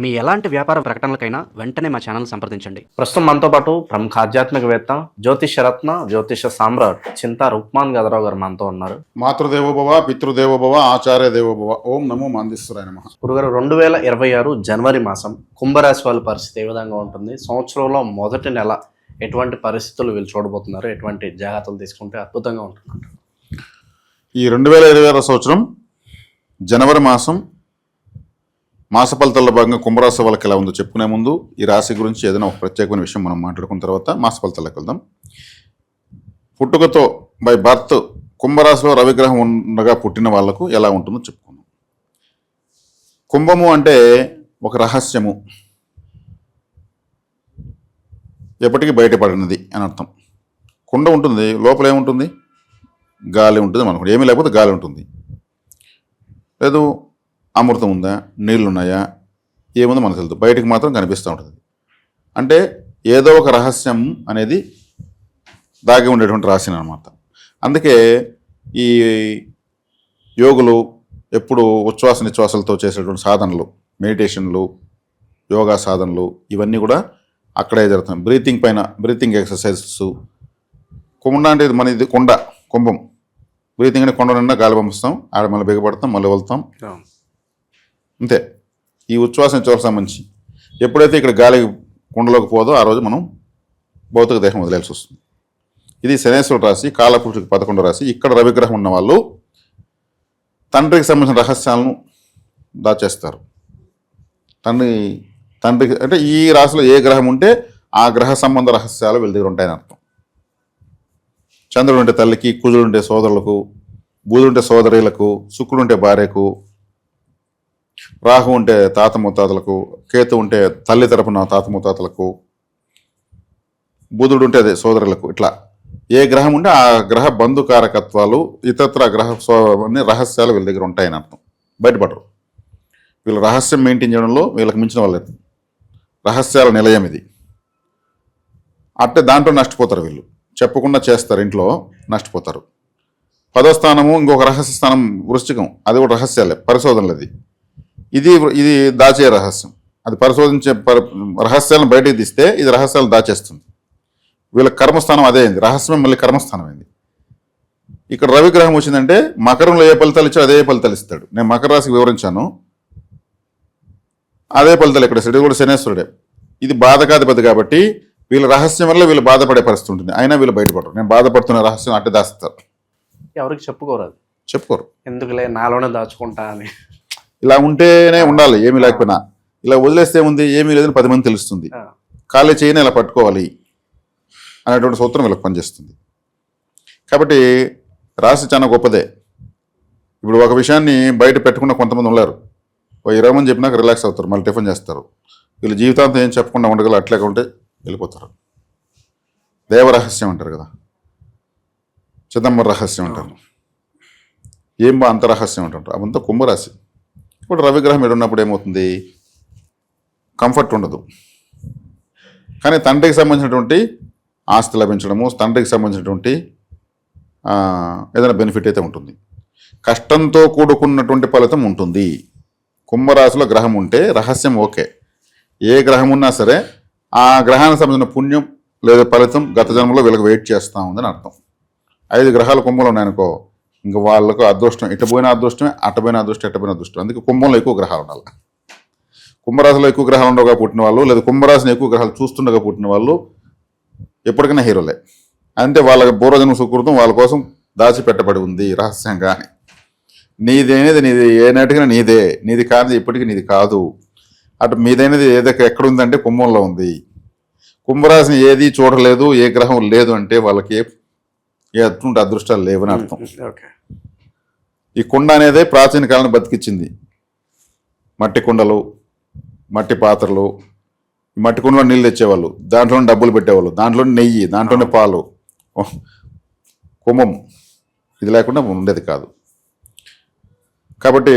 మీ ఎలాంటి వ్యాపార ప్రకటనలకైనా వెంటనే మా ఛానల్ సంప్రదించండి. ప్రస్తుతం మనతో పాటు ప్రముఖ ఆధ్యాత్మికవేత్త జ్యోతిష రత్న జ్యోతిష సామ్రాట్ చింతా రుక్మాన్ గదరావు గారు మనతో ఉన్నారు. మాతృదేవోభవ పితృదేవోభవ ఆచార్య దేవోభవ ఓం నమో మాందేశ్వరాయ నమ. గురుగారు రెండు వేల ఇరవై ఆరు జనవరి మాసం కుంభరాశి వాళ్ళ పరిస్థితి ఏ విధంగా ఉంటుంది? సంవత్సరంలో మొదటి నెల ఎటువంటి పరిస్థితులు వీళ్ళు చూడబోతున్నారు? ఎటువంటి జాగ్రత్తలు తీసుకుంటే అద్భుతంగా ఉంటుంది. ఈ రెండు వేల ఇరవై ఆరో సంవత్సరం జనవరి మాసం మాస ఫలితాల్లో భాగంగా కుంభరాశి వాళ్ళకి ఎలా ఉందో చెప్పుకునే ముందు ఈ రాశి గురించి ఏదైనా ఒక ప్రత్యేకమైన విషయం మనం మాట్లాడుకున్న తర్వాత మాస ఫలితాలకు వెళ్దాం. పుట్టుకతో బై బర్త్ కుంభరాశిలో రవిగ్రహం ఉండగా పుట్టిన వాళ్ళకు ఎలా ఉంటుందో చెప్పుకుందాం. కుంభము అంటే ఒక రహస్యము. ఎప్పటికీ బయటపడినది అని అర్థం. కుండ ఉంటుంది లోపల ఏముంటుంది? గాలి ఉంటుంది మనకు ఏమీ లేకపోతే గాలి ఉంటుంది. లేదు అమృతం ఉందా? నీళ్ళు ఉన్నాయా ఏముందో మనకు తెలుదు. బయటికి మాత్రం కనిపిస్తూ ఉంటుంది. అంటే ఏదో ఒక రహస్యం అనేది దాగి ఉండేటువంటి రాశి అనమాట అందుకే ఈ యోగులు ఎప్పుడు ఉచ్ఛ్వాస నిశ్వాసాలతో చేసేటువంటి సాధనలు మెడిటేషన్లు యోగా సాధనలు ఇవన్నీ కూడా అక్కడే జరుగుతాయి. బ్రీతింగ్ పైన బ్రీతింగ్ ఎక్సర్సైజెస్. కుండ అంటే మన ఇది కొండ కుంభం. బ్రీతింగ్ అంటే కొండ నిండా గాలి పంపిస్తాం ఆడ మళ్ళీ బిగపడతాం మళ్ళీ వెళ్తాం. అంతే. ఈ ఉచ్ఛ్వాస నిశ్వాసం సంబంధించి ఎప్పుడైతే ఇక్కడ గాలి కుండలోకి పోదో ఆ రోజు మనం భౌతిక దేహం వదిలేయాల్సి వస్తుంది. ఇది శనేశ్వర రాశి కాలపురుషుడికి పదకొండు రాశి. ఇక్కడ రవిగ్రహం ఉన్న వాళ్ళు తండ్రికి సంబంధించిన రహస్యాలను దాచేస్తారు. తండ్రి తండ్రికి అంటే ఈ రాశిలో ఏ గ్రహం ఉంటే ఆ గ్రహ సంబంధ రహస్యాలు వీళ్ళ దగ్గర ఉంటాయని అర్థం. చంద్రుడు ఉంటే తల్లికి కుజుడు ఉంటే సోదరులకు బుధుడు ఉంటే సోదరులకు శుక్రుడు ఉంటే భార్యకు రాహు ఉంటే తాత ముత్తాతలకు కేతు ఉంటే తల్లి తరపున తాత ముత్తాతలకు బుధుడు ఉంటే అదే సోదరులకు ఇట్లా. ఏ గ్రహం ఉంటే ఆ గ్రహ బంధుకారకత్వాలు ఇతరత్ర గ్రహ అన్ని రహస్యాలు వీళ్ళ దగ్గర ఉంటాయని అర్థం. బయటపడరు. వీళ్ళ రహస్యం మెయింటైన్ చేయడంలో వీళ్ళకి మించిన వాళ్ళు రహస్యాల నిలయం ఇది. అట్టే దాంట్లో నష్టపోతారు వీళ్ళు. చెప్పకుండా చేస్తారు ఇంట్లో నష్టపోతారు. పదో స్థానము ఇంకొక రహస్య స్థానం వృశ్చికం. అది కూడా రహస్యాలే పరిశోధనలు అది ఇది ఇది దాచే రహస్యం. అది పరిశోధించే పరి రహస్యాలను బయటికి తీస్తే ఇది రహస్యాలు దాచేస్తుంది. వీళ్ళ కర్మస్థానం అదే అయింది. రహస్యం మళ్ళీ కర్మస్థానం అయింది. ఇక్కడ రవిగ్రహం వచ్చిందంటే మకరంలో ఏ ఫలితాలు ఇచ్చో అదే ఫలితాలు ఇస్తాడు. నేను మకర రాశికి వివరించాను. అదే ఫలితాలు ఇక్కడ ఇస్తాడు. ఇది కూడా శనేశ్వరుడే. ఇది బాధకాధిపతి కాబట్టి వీళ్ళ రహస్యం వల్ల వీళ్ళు బాధపడే పరిస్థితి ఉంటుంది. అయినా వీళ్ళు బయటపడరు. నేను బాధపడుతున్న రహస్యం అట్టే దాస్తారు. ఎవరికి చెప్పుకోరు అది. చెప్పుకోరు. ఎందుకులే నాలోనే దాచుకుంటా అని. ఇలా ఉంటేనే ఉండాలి ఏమీ లేకపోయినా. ఇలా వదిలేస్తే ఉంది ఏమీ లేదని పది మంది తెలుస్తుంది. ఖాళీ చేయని ఇలా పట్టుకోవాలి అనేటువంటి సూత్రం వీళ్ళకి పనిచేస్తుంది. కాబట్టి రాశి చాలా గొప్పదే. ఇప్పుడు ఒక విషయాన్ని బయట పెట్టకుండా కొంతమంది ఉన్నారు ఓ ఇరవై మంది చెప్పినాక రిలాక్స్ అవుతారు మళ్ళీ టిఫిన్ చేస్తారు. వీళ్ళు జీవితాంతం ఏం చెప్పకుండా ఉండగల అట్లాగే ఉంటే వెళ్ళిపోతారు. దేవరహస్యం అంటారు కదా. చిదంబర రహస్యం అంటారు. ఏం బా అంత రహస్యం అంటారు? అవంతా కుంభరాశి. ఇప్పుడు రవిగ్రహం ఇక్కడ ఏమవుతుంది? కంఫర్ట్ ఉండదు. కానీ తండ్రికి సంబంధించినటువంటి ఆస్తి లభించడము తండ్రికి సంబంధించినటువంటి ఏదైనా బెనిఫిట్ అయితే ఉంటుంది. కష్టంతో కూడుకున్నటువంటి ఫలితం ఉంటుంది. కుంభరాశిలో గ్రహం ఉంటే రహస్యం ఓకే. ఏ గ్రహం ఉన్నా సరే ఆ గ్రహానికి సంబంధించిన పుణ్యం లేదా ఫలితం గత జన్మలో వీళ్ళకి వెయిట్ చేస్తూ ఉందని అర్థం. ఐదు గ్రహాలు కుంభంలో ఉన్నాయనుకో ఇంకా వాళ్ళకు అదృష్టం ఇటు పోయిన అదృష్టమే అటు పోయిన అదృష్టం ఎటు పోయిన అదృష్టం. అందుకే కుంభంలో ఎక్కువ గ్రహాలు ఉండాలి. కుంభరాశిలో ఎక్కువ గ్రహాలు ఉండగా పుట్టిన వాళ్ళు లేదా కుంభరాశిని ఎక్కువ గ్రహాలు చూస్తుండగా పుట్టిన వాళ్ళు ఎప్పటికైనా హీరోలే. అంటే వాళ్ళ పూర్వజన్మ సుకృతం వాళ్ళ కోసం దాచిపెట్టబడి ఉంది రహస్యంగా అని నీదేనేది నీది ఏ నాటికైనా నీదే. నీది కాదు ఇప్పటికీ నీది కాదు. అటు మీదైనది ఏదైతే ఎక్కడ ఉందంటే కుంభంలో ఉంది. కుంభరాశిని ఏది చూడలేదు ఏ గ్రహం లేదు అంటే వాళ్ళకి అటువంటి అదృష్టాలు లేవని అర్థం. ఓకే ఈ కుండ అనేదే ప్రాచీన కాలం బతికిచ్చింది. మట్టి కుండలు మట్టి పాత్రలు ఈ మట్టి కుండలో నీళ్ళు తెచ్చేవాళ్ళు దాంట్లోనే డబ్బులు పెట్టేవాళ్ళు దాంట్లోనే నెయ్యి దాంట్లోనే పాలు ఓహ్, కుంభం ఇది లేకుండా ఉండేది కాదు. కాబట్టి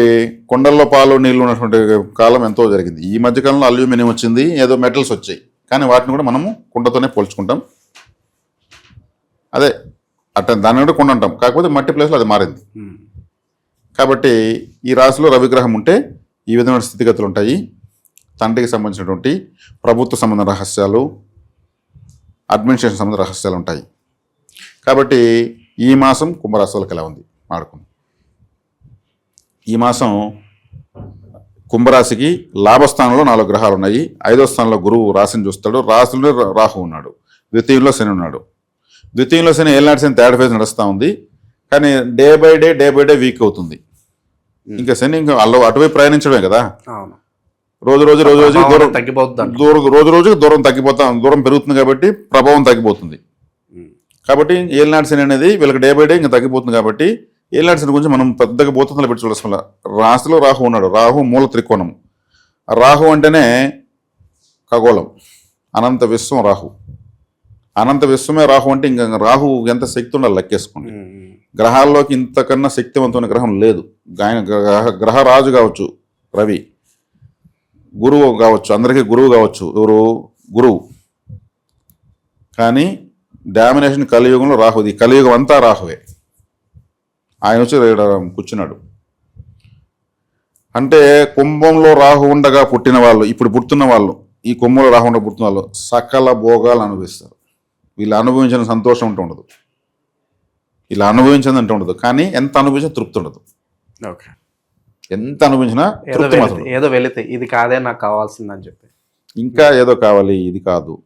కుండల్లో పాలు నీళ్ళు ఉన్నటువంటి కాలం ఎంతో జరిగింది. ఈ మధ్యకాలంలో అల్యూమినియం వచ్చింది ఏదో మెటల్స్ వచ్చాయి. కానీ వాటిని కూడా మనము కుండతోనే పోల్చుకుంటాం. అదే అట్ట దాన్ని కూడా కుండ అంటాం కాకపోతే మట్టి ప్లేస్లో అది మారింది. కాబట్టి ఈ రాశిలో రవిగ్రహం ఉంటే ఈ విధమైన స్థితిగతులు ఉంటాయి. తండ్రికి సంబంధించినటువంటి ప్రభుత్వ సంబంధ రహస్యాలు అడ్మినిస్ట్రేషన్ సంబంధ రహస్యాలు ఉంటాయి. కాబట్టి ఈ మాసం కుంభరాశి వాళ్ళకి ఎలా ఉంది? మాడుకుందాం ఈ మాసం కుంభరాశికి లాభస్థానంలో నాలుగు గ్రహాలు ఉన్నాయి. ఐదో స్థానంలో గురువు రాశిని చూస్తాడు. రాశిలో రాహు ఉన్నాడు. ద్వితీయంలో శని ఉన్నాడు. ద్వితీయంలో శని ఏళ్ళనాటి శని థర్డ్ ఫేజ్ నడుస్తూ ఉంది. కానీ day by day day by day week అవుతుంది. ఇంకా శని ఇంకా అల్ల అటువైపు ప్రయాణించడమే కదా? రోజు రోజు రోజు రోజు దూరం తగ్గిపోతుంది. దూరం రోజు రోజుకి దూరం తగ్గిపోతా దూరం పెరుగుతుంది కాబట్టి ప్రభావం తగ్గిపోతుంది. కాబట్టి ఏలినాటి శని అనేది వీళ్ళకి డే బై డే ఇంకా తగ్గిపోతుంది కాబట్టి ఏలినాటి శని గురించి మనం పెద్దగా బోతుందలు పెట్టి చూడాల్సిన రాశిలో రాహు ఉన్నాడు. రాహు మూల త్రికోణం. రాహు అంటేనే ఖగోళం. అనంత విశ్వం రాహు. అనంత విశ్వమే రాహు అంటే ఇంకా రాహు ఎంత శక్తి ఉండాలి లెక్కేసుకోండి. గ్రహాల్లోకి ఇంతకన్నా శక్తివంతమైన గ్రహం లేదు. ఆయన గ్రహ గ్రహరాజు కావచ్చు రవి. గురువు కావచ్చు అందరికీ గురువు కావచ్చు. ఎవరు? గురువు. కానీ డామినేషన్ కలియుగంలో రాహుది కలియుగం అంతా రాహువే. ఆయన వచ్చి కూర్చున్నాడు. అంటే కుంభంలో రాహు ఉండగా పుట్టిన వాళ్ళు ఇప్పుడు పుడుతున్న వాళ్ళు ఈ కుంభంలో రాహు ఉండగా పుట్టిన వాళ్ళు సకల భోగాలు అనుభవిస్తారు. వీళ్ళు అనుభవించిన సంతోషం ఉంటూ ఉండదు. ఇలా అనుభవించింది అంటే ఉండదు. కానీ ఎంత అనుభవించినా తృప్తి ఉండదు. ఓకే. ఎంత అనుభవించినా ఏదో తృప్తి మాత్రం ఏదో వెళితే ఇది కాదే నాకు కావాల్సిందని చెప్పి. ఇంకా ఏదో కావాలి ఇది కాదు.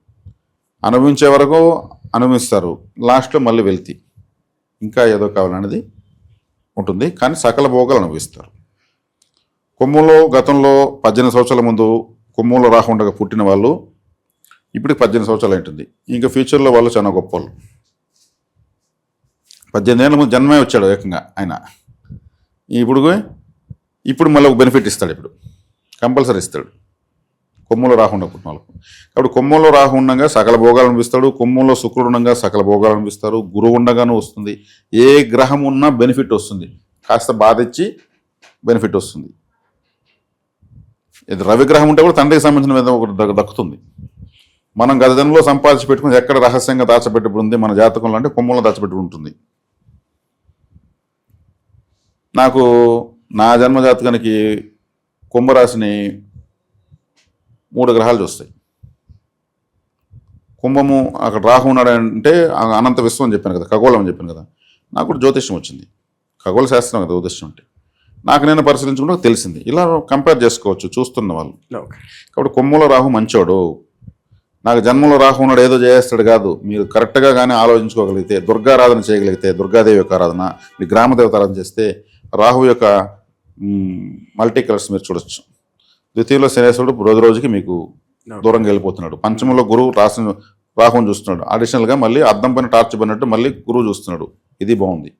అనుభవించే వరకు అనుభవిస్తారు. లాస్ట్లో మళ్ళీ వెళ్తి. ఇంకా ఏదో కావాలనేది ఉంటుంది. కానీ సకల భోగాలు అనుభవిస్తారు. కొమ్ములో గతంలో పద్దెనిమిది సంవత్సరాల ముందు కొమ్ములో రాకుండా పుట్టిన వాళ్ళు ఇప్పుడు పద్దెనిమిది సంవత్సరాలు ఉంటుంది ఇంకా ఫ్యూచర్లో వాళ్ళు చాలా గొప్ప వాళ్ళు పద్దెనిమిది ఏళ్ళ ముందు జన్మే వచ్చాడు ఏకంగా ఆయన. ఇప్పుడు ఇప్పుడు మళ్ళీ ఒక బెనిఫిట్ ఇస్తాడు ఇప్పుడు. కంపల్సరీ ఇస్తాడు. కొమ్ములో రాకుండా పుట్టిన వాళ్ళకు కాబట్టి కొమ్ములో రాహు సకల భోగాలు అనిపిస్తాడు కొమ్ములో శుక్రుడు ఉండగా సకల భోగాలు అనిపిస్తారు గురువు ఉండగానూ వస్తుంది. ఏ గ్రహం ఉన్నా బెనిఫిట్ వస్తుంది. కాస్త బాధ ఇచ్చి బెనిఫిట్ వస్తుంది. ఇది రవి ఉంటే కూడా తండ్రికి సంబంధించిన విధంగా ఒకటి దక్కుతుంది. మనం గత జన్మలో సంపాదించి పెట్టుకుని ఎక్కడ రహస్యంగా దాచబెట్టుబడి ఉంది మన జాతకంలో అంటే కొమ్ములో ఉంటుంది నాకు నా జన్మ జాతకానికి కుంభరాశిని మూడు గ్రహాలు చూస్తాయి. కుంభము అక్కడ రాహు ఉన్నాడు అంటే అనంత విశ్వం అని చెప్పాను కదా ఖగోళం అని చెప్పాను కదా నాకు కూడా జ్యోతిష్యం వచ్చింది. ఖగోళ శాస్త్రం కదా జ్యోతిష్యం అంటే. నాకు నేను పరిశీలించుకుంటే తెలిసింది. ఇలా కంపేర్ చేసుకోవచ్చు చూస్తున్న వాళ్ళు. కాబట్టి కొమ్ములో రాహు మంచోడు. నాకు జన్మలో రాహు ఉన్నాడు ఏదో చేస్తాడు కాదు. మీరు కరెక్ట్గా కానీ ఆలోచించుకోగలిగితే దుర్గారాధన చేయగలిగితే దుర్గాదేవి యొక్క ఆరాధన మీ గ్రామ దేవత ఆరాధన చేస్తే రాహు యొక్క మల్టీ కలర్స్ మీరు చూడొచ్చు. ద్వితీయంలో శనేశ్వరుడు రోజు రోజుకి మీకు దూరంగా వెళ్ళిపోతున్నాడు. పంచమంలో గురువు రాసిన రాహుని చూస్తున్నాడు. అడిషనల్గా మళ్ళీ అద్దం పైన టార్చ్ పడినట్టు మళ్ళీ గురువు చూస్తున్నాడు. ఇది బాగుంది.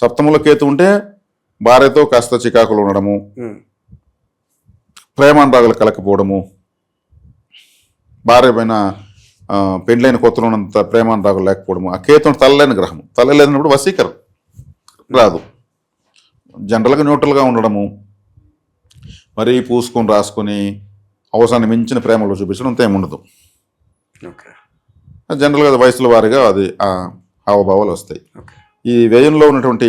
సప్తమంలో కేతు ఉంటే భార్యతో కాస్త చికాకులు ఉండడము ప్రేమానురాగాలు కలకపోవడము భార్య పైన పెండ్లైన కొత్తలో ఉన్నంత ప్రేమానురాగాలు లేకపోవడము ఆ కేతు తలలేని గ్రహం తల లేనప్పుడు వశీకరం రాదు. జనరల్గా న్యూట్రల్గా ఉండడము మరీ పూసుకొని రాసుకొని అవసరాన్ని మించిన ప్రేమలో చూపించడం అంత ఏమి ఉండదు. ఓకే. జనరల్గా వయసుల వారిగా అది ఆ హావభావాలు వస్తాయి. ఈ వ్యయంలో ఉన్నటువంటి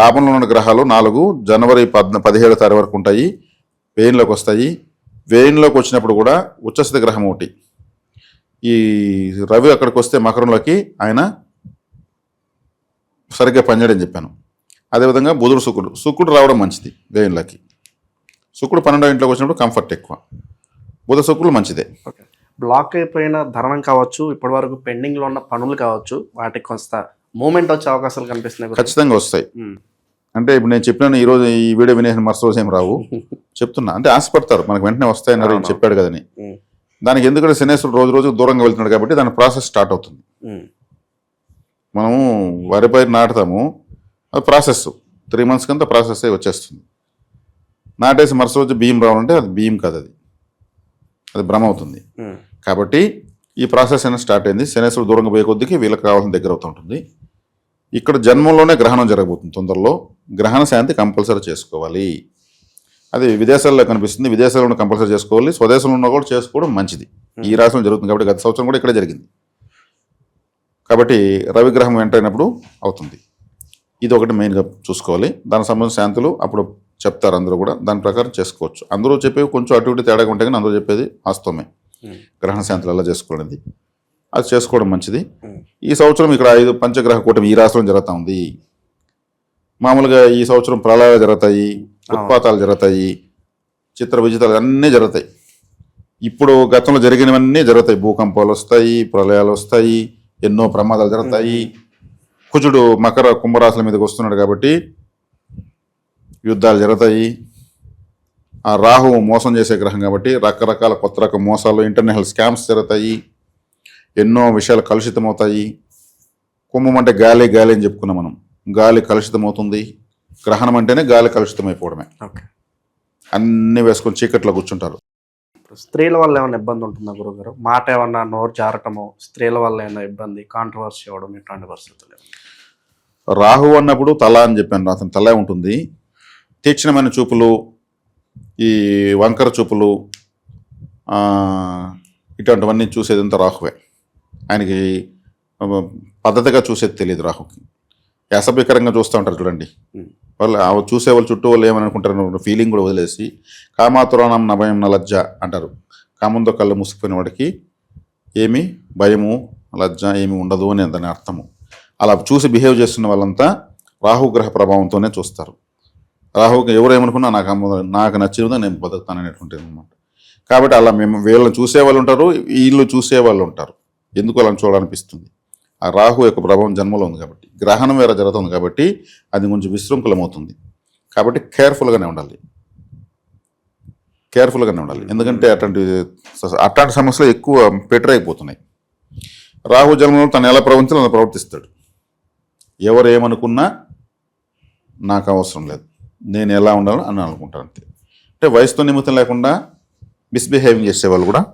లాభంలో ఉన్న గ్రహాలు నాలుగు జనవరి పద్న పదిహేడో తారీఖు వరకు ఉంటాయి వ్యయంలోకి వస్తాయి. వ్యయంలోకి వచ్చినప్పుడు కూడా ఉచ్చస్థితి గ్రహం ఒకటి. ఈ రవి అక్కడికి వస్తే మకరంలోకి ఆయన సరిగ్గా పనిచేయడం చెప్పాను. అదేవిధంగా బుధుడు శుక్రుడు. శుక్రుడు రావడం మంచిది వ్యయంలోకి శుక్రుడు పన్నెండో ఇంట్లోకి వచ్చినప్పుడు కంఫర్ట్ ఎక్కువ. బుధ శుక్రులు మంచిదే. ఓకే. బ్లాక్ అయిపోయిన ధరణం కావచ్చు ఇప్పటి వరకు పెండింగ్లో ఉన్న పనులు కావచ్చు వాటికి కొంత మూమెంట్ వచ్చే అవకాశాలు కనిపిస్తున్నాయి. ఖచ్చితంగా వస్తాయి. అంటే ఇప్పుడు నేను చెప్పినాను ఈ రోజు ఈ వీడియో వినేసిన మరుసటి రోజు ఏం రావు. చెప్తున్నా. అంటే ఆశపడతారు. మనకు వెంటనే వస్తాయన్నారు. చెప్పాడు కదని. దానికి ఎందుకంటే శనేశ్వరుడు రోజు రోజు దూరంగా వెళ్తున్నాడు కాబట్టి దాని ప్రాసెస్ స్టార్ట్ అవుతుంది. మనము వరి పైరు నాటుతాము. అది ప్రాసెస్. త్రీ మంత్స్ కంతా ప్రాసెస్ అయి వచ్చేస్తుంది. నాటేసి మరుసటి రోజు బియ్యం రావాలంటే అది బియ్యం కాదు అది. అది భ్రమ అవుతుంది. కాబట్టి ఈ ప్రాసెస్ అనేది స్టార్ట్ అయింది. శనేశ్వరుడు దూరంగా పోయే కొద్దికి వీళ్ళకి కావాల్సిన దగ్గర అవుతూ ఉంటుంది. ఇక్కడ జన్మంలోనే గ్రహణం జరగబోతుంది. తొందరలో గ్రహణ శాంతి కంపల్సరీ చేసుకోవాలి. అది విదేశాల్లో కనిపిస్తుంది. విదేశాల్లో కంపల్సరీ చేసుకోవాలి. స్వదేశంలో ఉన్న కూడా చేసుకోవడం మంచిది. ఈ రాష్ట్రంలో జరుగుతుంది కాబట్టి గత సంవత్సరం కూడా ఇక్కడే జరిగింది. కాబట్టి రవిగ్రహం ఎంటర్ అయినప్పుడు అవుతుంది. ఇది ఒకటి మెయిన్గా చూసుకోవాలి. దానికి సంబంధించిన శాంతులు అప్పుడు చెప్తారు అందరూ కూడా. దాని ప్రకారం చేసుకోవచ్చు. అందరూ చెప్పేవి కొంచెం అటు ఇటు తేడాగా ఉంటాయి కానీ అందరూ చెప్పేది వాస్తవమే. ఉమ్. గ్రహణ శాంతులు ఎలా చేసుకోవడం అది చేసుకోవడం మంచిది. ఈ సంవత్సరం ఇక్కడ ఐదు పంచగ్రహ కూటమి ఈ రాష్ట్రం జరుగుతూ ఉంది. మామూలుగా ఈ సంవత్సరం ప్రళయాలు జరుగుతాయి ఉత్పాతాలు జరుగుతాయి చిత్ర విజితాలు అన్నీ జరుగుతాయి. ఇప్పుడు గతంలో జరిగినవన్నీ జరుగుతాయి. భూకంపాలు వస్తాయి ప్రళయాలు వస్తాయి ఎన్నో ప్రమాదాలు జరుగుతాయి. కుజుడు మకర కుంభరాశుల మీదకి వస్తున్నాడు కాబట్టి యుద్ధాలు జరుగుతాయి. ఆ రాహు మోసం చేసే గ్రహం కాబట్టి రకరకాల కొత్త రకం మోసాలు ఇంటర్నేషనల్ స్కామ్స్ జరుగుతాయి. ఎన్నో విషయాలు కలుషితమవుతాయి. కుంభం అంటే గాలి గాలి అని చెప్పుకున్నాం మనం. గాలి కలుషితమవుతుంది. గ్రహణం అంటేనే గాలి కలుషితమైపోవడమే. ఓకే. అన్నీ వేసుకొని చీకట్లో కూర్చుంటారు. స్త్రీల వల్ల ఏమైనా ఇబ్బంది ఉంటుందా గురుగారు? మాట ఏమన్నా నోరు జారటము స్త్రీల వల్ల ఏమైనా ఇబ్బంది కాంట్రవర్సీ అవ్వడం ఇట్లాంటి పరిస్థితులు రాహు అన్నప్పుడు తల అని చెప్పాను అతని తలే ఉంటుంది. తీక్షణమైన చూపులు ఈ వంకర చూపులు ఇటువంటివన్నీ చూసేదంతా రాహువే. ఆయనకి పద్ధతిగా చూసేది తెలియదు రాహుకి. అసభ్యకరంగా చూస్తూ ఉంటారు చూడండి. వాళ్ళు ఆ చూసే వాళ్ళు చుట్టూ వాళ్ళు ఏమని అనుకుంటారు ఫీలింగ్ కూడా వదిలేసి కామాతురాణం నా భయం నా లజ్జ అంటారు. కామంతో కళ్ళు మూసుకుపోయిన వాడికి ఏమి? భయము లజ్జ ఏమి ఉండదు అని దాని అర్థము. అలా చూసి బిహేవ్ చేస్తున్న వాళ్ళంతా రాహుగ్రహ ప్రభావంతోనే చూస్తారు. రాహుకి ఎవరు ఏమనుకున్నా నాకు అమ్మ నాకు నచ్చినదో నేను బతుకుతాను అనేటువంటిది అనమాట కాబట్టి అలా మేము వీళ్ళని చూసే వాళ్ళు ఉంటారు వీళ్ళు చూసే వాళ్ళు ఉంటారు. ఎందుకు అలా చూడాలనిపిస్తుంది? ఆ రాహు యొక్క ప్రభావం జన్మలో ఉంది కాబట్టి గ్రహణం వేరే జరుగుతుంది కాబట్టి అది కొంచెం విశృంఖలమవుతుంది. కాబట్టి కేర్ఫుల్గానే ఉండాలి. కేర్ఫుల్గానే ఉండాలి. ఎందుకంటే అట్లాంటి అట్లాంటి సమస్యలు ఎక్కువ బెటర్ అయిపోతున్నాయి. రాహు జన్మలో తను ఎలా ప్రవర్తించాలో అలా ప్రవర్తిస్తాడు. ఎవరు ఏమనుకున్నా నాకు అవసరం లేదు. నేను ఎలా ఉండాలో అని అనుకుంటాను అంతే. అంటే వయసుతో నిమిత్తం లేకుండా మిస్బిహేవింగ్ చేసేవాళ్ళు కూడా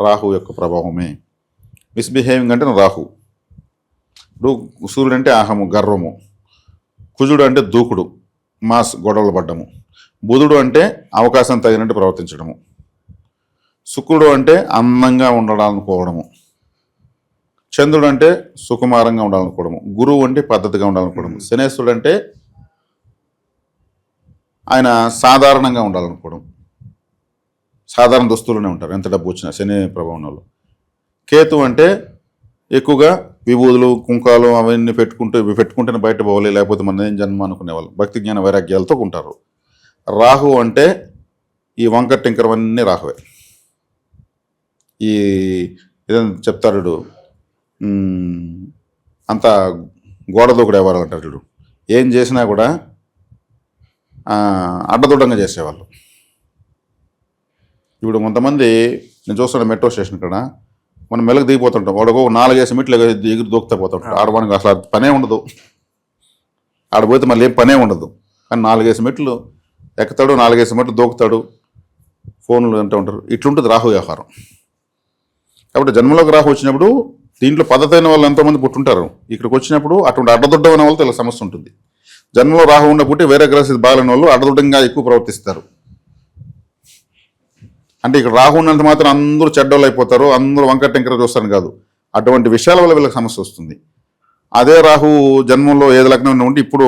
రాహు యొక్క ప్రభావమే మిస్బిహేవింగ్ అంటే రాహు. ఇప్పుడు సూర్యుడు అంటే అహము గర్వము. కుజుడు అంటే దూకుడు మాస్ గొడవలు పడ్డము. బుధుడు అంటే అవకాశం తగినట్టు ప్రవర్తించడము. శుక్రుడు అంటే అందంగా ఉండాలనుకోవడము చంద్రుడు అంటే సుకుమారంగా ఉండాలనుకోవడము గురువు అంటే పద్ధతిగా ఉండాలనుకోవడము శనేశ్వరుడు అంటే ఆయన సాధారణంగా ఉండాలనుకోవడం సాధారణ దుస్తులునే ఉంటారు. ఎంత డబ్బు వచ్చినా శని ప్రభావం కేతు అంటే ఎక్కువగా విభూదులు కుంకాలు అవన్నీ పెట్టుకుంటూ ఇవి పెట్టుకుంటేనే బయట పోవాలి లేకపోతే మన ఏం జన్మ అనుకునేవాళ్ళు. భక్తి జ్ఞాన వైరాగ్యాలతో ఉంటారు. రాహు అంటే ఈ వంకర టింకరవన్నీ రాహువే. ఈ ఏదైనా చెప్తారు అంత ఉమ్, అంతా అంటారు చూడు. ఏం చేసినా కూడా ఆ, అడ్డదొడ్డంగా చేసేవాళ్ళు. ఇప్పుడు కొంతమంది నేను చూస్తున్న మెట్రో స్టేషన్ ఇక్కడ మనం మెలకు దిగిపోతుంటాం. వాడు ఒక నాలుగేసి మెట్లు ఎగ- ఎగురు దూకుతా పోతుంటాం ఆడవానికి అసలు అది పనే ఉండదు. ఆడపోతే మళ్ళీ ఏం పనే ఉండదు. కానీ నాలుగేసి మెట్లు ఎక్కుతాడు నాలుగేసి మెట్లు దూకుతాడు. ఫోన్లు అంటూ ఉంటారు. ఇట్లుంటుంది రాహు వ్యవహారం. కాబట్టి జన్మలోకి రాహు వచ్చినప్పుడు దీంట్లో పద్ధతి అయిన వాళ్ళు ఎంతోమంది పుట్టుంటారు. ఇక్కడికి వచ్చినప్పుడు అటువంటి అడ్డదొడ్డమైన వాళ్ళతో ఇలా సమస్య ఉంటుంది. జన్మలో రాహు ఉన్న పుట్టి వేరే గ్రహ బాగాలేని వాళ్ళు అడ్డదొడ్డంగా ఎక్కువ ప్రవర్తిస్తారు. అంటే ఇక్కడ రాహు ఉన్నంత మాత్రం అందరూ చెడ్డోళ్ళు అయిపోతారు అందరూ వంకర టెంకర చూస్తారు కాదు. అటువంటి విషయాల వల్ల వీళ్ళకి సమస్య వస్తుంది. అదే రాహు జన్మంలో ఏది లగ్నం ఉంటే ఇప్పుడు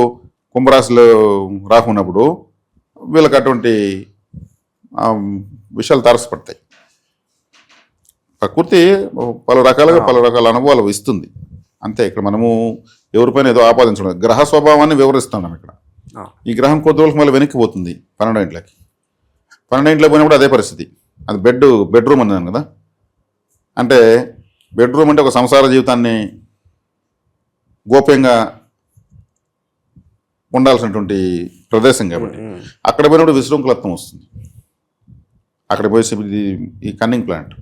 కుంభరాశిలో రాహు ఉన్నప్పుడు వీళ్ళకి అటువంటి విషయాలు తారసపడతాయి. ప్రకృతి పలు రకాలుగా పలు రకాల అనుభవాలు ఇస్తుంది. అంతే ఇక్కడ మనము ఎవరిపైన ఏదో ఆపాదించడం గ్రహ స్వభావాన్ని వివరిస్తున్నాం ఇక్కడ. ఈ గ్రహం కొద్ది రోజులకు మళ్ళీ వెనక్కి పోతుంది పన్నెండు ఇంట్లోకి. పన్నెండు ఇంట్లో పోయినప్పుడు అదే పరిస్థితి. అది బెడ్ బెడ్రూమ్ అన్నాను కదా. అంటే బెడ్రూమ్ అంటే ఒక సంసార జీవితాన్ని గోప్యంగా ఉండాల్సినటువంటి ప్రదేశం కాబట్టి. అక్కడ పోయినప్పుడు విశృంఖలత్వం వస్తుంది. అక్కడ పోయి ఇది- ఈ కన్నింగ్ ప్లాంట్.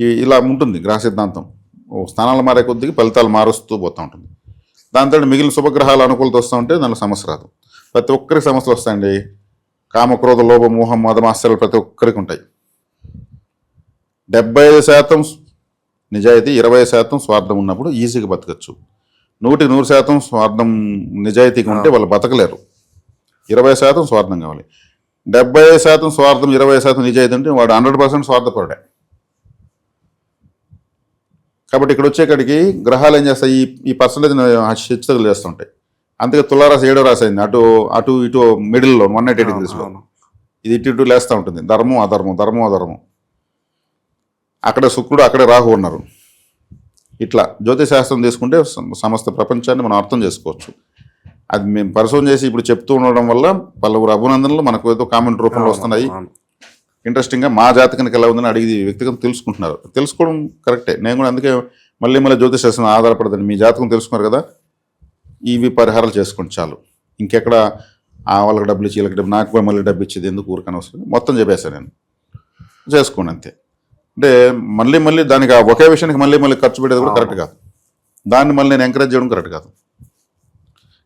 ఈ ఇలా ఉంటుంది గ్రహ సిద్ధాంతం. ఓ స్థానాలు మారే కొద్దిగా ఫలితాలు మారుస్తూ పోతూ ఉంటుంది. దాంతో మిగిలిన శుభగ్రహాలు అనుకూలత వస్తూ ఉంటే దానిలో సమస్య రాదు. ప్రతి ఒక్కరికి సమస్యలు వస్తాయండి. కామక్రోధ లోభ మోహం మదమాశ్చర్యాలు ప్రతి ఒక్కరికి ఉంటాయి. డెబ్బై ఐదు శాతం నిజాయితీ ఇరవై శాతం స్వార్థం ఉన్నప్పుడు ఈజీగా బతకచ్చు. నూటికి నూరు శాతం స్వార్థం నిజాయితీగా ఉంటే వాళ్ళు బతకలేరు. ఇరవై శాతం స్వార్థం కావాలి. డెబ్బై శాతం స్వార్థం ఇరవై శాతం నిజాయితీ ఉంటే వాడు హండ్రెడ్ పర్సెంట్ స్వార్థపరుడే. కాబట్టి ఇక్కడ వచ్చేకాడికి గ్రహాలు ఏం చేస్తాయి? ఈ ఈ పర్సంటేజ్ హెచ్చుతగులు చేస్తుంటాయి. అందుకే తులారాశి ఏడో రాశి అయింది. అటు అటు ఇటు మిడిల్లో వన్ ఎయిటీ డిగ్రీస్లో. ఇది ఇటు ఇటు లేస్తూ ఉంటుంది. ధర్మం అధర్మం ధర్మం అధర్మం. అక్కడ శుక్రుడు అక్కడే రాహు ఉన్నారు. ఇట్లా జ్యోతిష్ శాస్త్రం తీసుకుంటే సమ- సమస్త ప్రపంచాన్ని మనం అర్థం చేసుకోవచ్చు. అది మేము పరిశోధన చేసి ఇప్పుడు చెప్తూ ఉండడం వల్ల పలువురు అభినందనలు మనకు ఏదో కామెంట్ రూపంలో వస్తున్నాయి. ఇంట్రెస్టింగ్గా మా జాతకానికి ఎలా ఉందని అడిగి వ్యక్తిగతం తెలుసుకుంటున్నారు. తెలుసుకోవడం కరెక్టే. నేను కూడా అందుకే మళ్ళీ మళ్ళీ జ్యోతిష్ శాస్త్రం ఆధారపడదండి మీ జాతకం తెలుసుకున్నారు కదా. ఇవి పరిహారాలు చేసుకోండి చాలు. ఇంకెక్కడ ఆ వాళ్ళకి డబ్బులు ఇచ్చి వీళ్ళకి డబ్బు నాకు కూడా మళ్ళీ డబ్బు ఇచ్చేది ఎందుకు ఊరికని వస్తుంది మొత్తం చెప్పేశాను నేను. చేసుకోండి అంతే. అంటే మళ్ళీ మళ్ళీ దానికి ఒకే విషయానికి మళ్ళీ మళ్ళీ ఖర్చు పెట్టేది కూడా కరెక్ట్ కాదు. దాన్ని మళ్ళీ నేను ఎంకరేజ్ చేయడం కరెక్ట్ కాదు.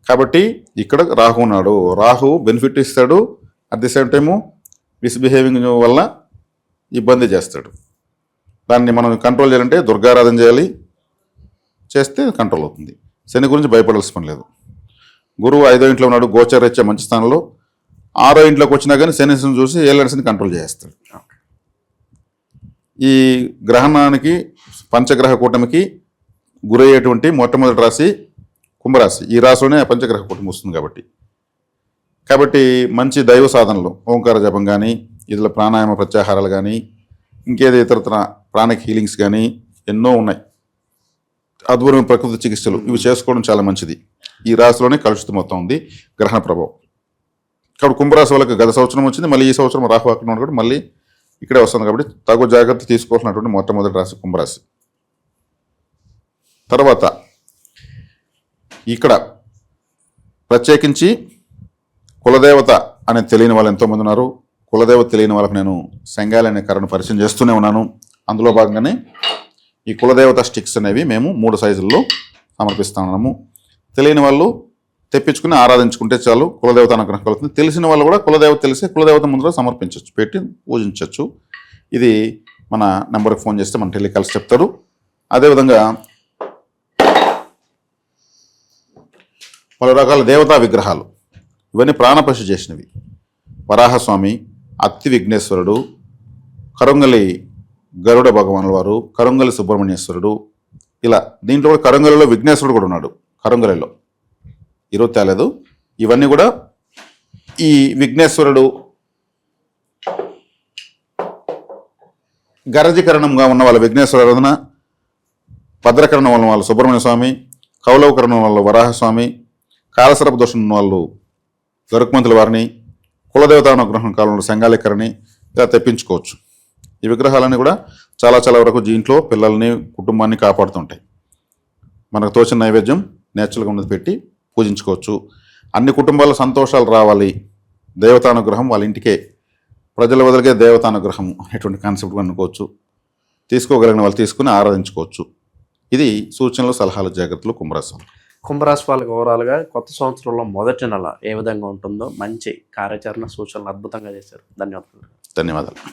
కాబట్టి ఇక్కడ రాహు ఉన్నాడు. రాహు బెనిఫిట్ ఇస్తాడు. At the same time misbehaving వల్ల ఇబ్బంది చేస్తాడు. దాన్ని మనం కంట్రోల్ చేయాలంటే దుర్గారాధన చేయాలి. చేస్తే కంట్రోల్ అవుతుంది. శని గురించి భయపడాల్సిన పని లేదు. గురువు ఐదో ఇంట్లో ఉన్నాడు గోచరచ్చే మంచి స్థానంలో ఆరో ఇంట్లోకి వచ్చినా కానీ శనిని చూసి ఏళ్ళని కంట్రోల్ చేస్తాడు. ఈ గ్రహణానికి పంచగ్రహ కూటమికి గురయ్యేటువంటి మొట్టమొదటి రాశి కుంభరాశి. ఈ రాశిలోనే ఆ పంచగ్రహ కూటమి వస్తుంది కాబట్టి. కాబట్టి మంచి దైవ సాధనలు ఓంకార జపం కానీ ఇదిలో ప్రాణాయామ ప్రత్యాహారాలు కానీ ఇంకేదో ఇతరతర ప్రాణిక్ హీలింగ్స్ కానీ ఎన్నో ఉన్నాయి. అద్భుతమైన ప్రకృతి చికిత్సలు ఇవి చేసుకోవడం చాలా మంచిది. ఈ రాశిలోనే కలుషితం మొత్తం ఉంది గ్రహణ ప్రభావం. కాబట్టి కుంభరాశి వాళ్ళకి గత సంవత్సరం వచ్చింది మళ్ళీ ఈ సంవత్సరం రాహు అక్కడ ఉన్నాడు మళ్ళీ ఇక్కడే వస్తుంది కాబట్టి తగు జాగ్రత్త తీసుకోవాల్సినటువంటి మొట్టమొదటి రాశి కుంభరాశి. తర్వాత ఇక్కడ ప్రత్యేకించి కులదేవత అనేది తెలియని వాళ్ళు ఎంతోమంది ఉన్నారు. కులదేవత తెలియని వాళ్ళకి నేను సంగాలి అనే కర్రను పరిచయం చేస్తూనే ఉన్నాను. అందులో భాగంగానే ఈ కులదేవత స్టిక్స్ అనేవి మేము మూడు సైజుల్లో సమర్పిస్తున్నాము తెలియని వాళ్ళు తెప్పించుకుని ఆరాధించుకుంటే చాలు కులదేవత అనుగ్రహం కలుగుతుంది. తెలిసిన వాళ్ళు కూడా కులదేవత తెలిసి కులదేవత ముందులో సమర్పించవచ్చు పెట్టి పూజించవచ్చు ఇది మన నెంబర్కి ఫోన్ చేస్తే మన టెలికాల్స్ చెప్తారు. అదేవిధంగా పలు రకాల దేవతా విగ్రహాలు ఇవన్నీ ప్రాణపశు చేసినవి. వరాహస్వామి అత్తి విఘ్నేశ్వరుడు కరుంగలి గరుడ భగవానుల వారు కరంగలి సుబ్రహ్మణ్యేశ్వరుడు ఇలా దీంట్లో కూడా కరుంగలిలో విఘ్నేశ్వరుడు కూడా ఉన్నాడు కరంగలిలో. ఈరోజు తేలేదు ఇవన్నీ కూడా ఈ విఘ్నేశ్వరుడు గరజీకరణంగా ఉన్న వాళ్ళ విఘ్నేశ్వర ఆరాధన భద్రకరణం వల్ల వాళ్ళ సుబ్రహ్మణ్య స్వామి కౌలవకరణం వల్ల వరాహస్వామి కాలసరపు దోషం ఉన్న వాళ్ళు గరుక్మంతుల వారిని కులదేవతానుగ్రహం కాలంలో సంగాలికరని ఇలా తెప్పించుకోవచ్చు. ఈ విగ్రహాలన్నీ కూడా చాలా చాలా వరకు దీంట్లో పిల్లల్ని కుటుంబాన్ని కాపాడుతుంటాయి. మనకు తోచిన నైవేద్యం నేచురల్గా ఉన్నది పెట్టి పూజించుకోవచ్చు. అన్ని కుటుంబాల సంతోషాలు రావాలి. దేవతానుగ్రహం వాళ్ళ ఇంటికే. ప్రజల వదిలిగే దేవతానుగ్రహం అనేటువంటి కాన్సెప్ట్ అనుకోవచ్చు. తీసుకోగలిగిన వాళ్ళు తీసుకుని ఆరాధించుకోవచ్చు. ఇది సూచనలు సలహాలు జాగ్రత్తలు కుంభరాశి కుంభరాశి వాళ్ళకి ఓవరాల్గా కొత్త సంవత్సరంలో మొదటి నెల ఏ విధంగా ఉంటుందో మంచి కార్యాచరణ సూచనలు అద్భుతంగా చేశారు. ధన్యవాదాలు. ధన్యవాదాలు.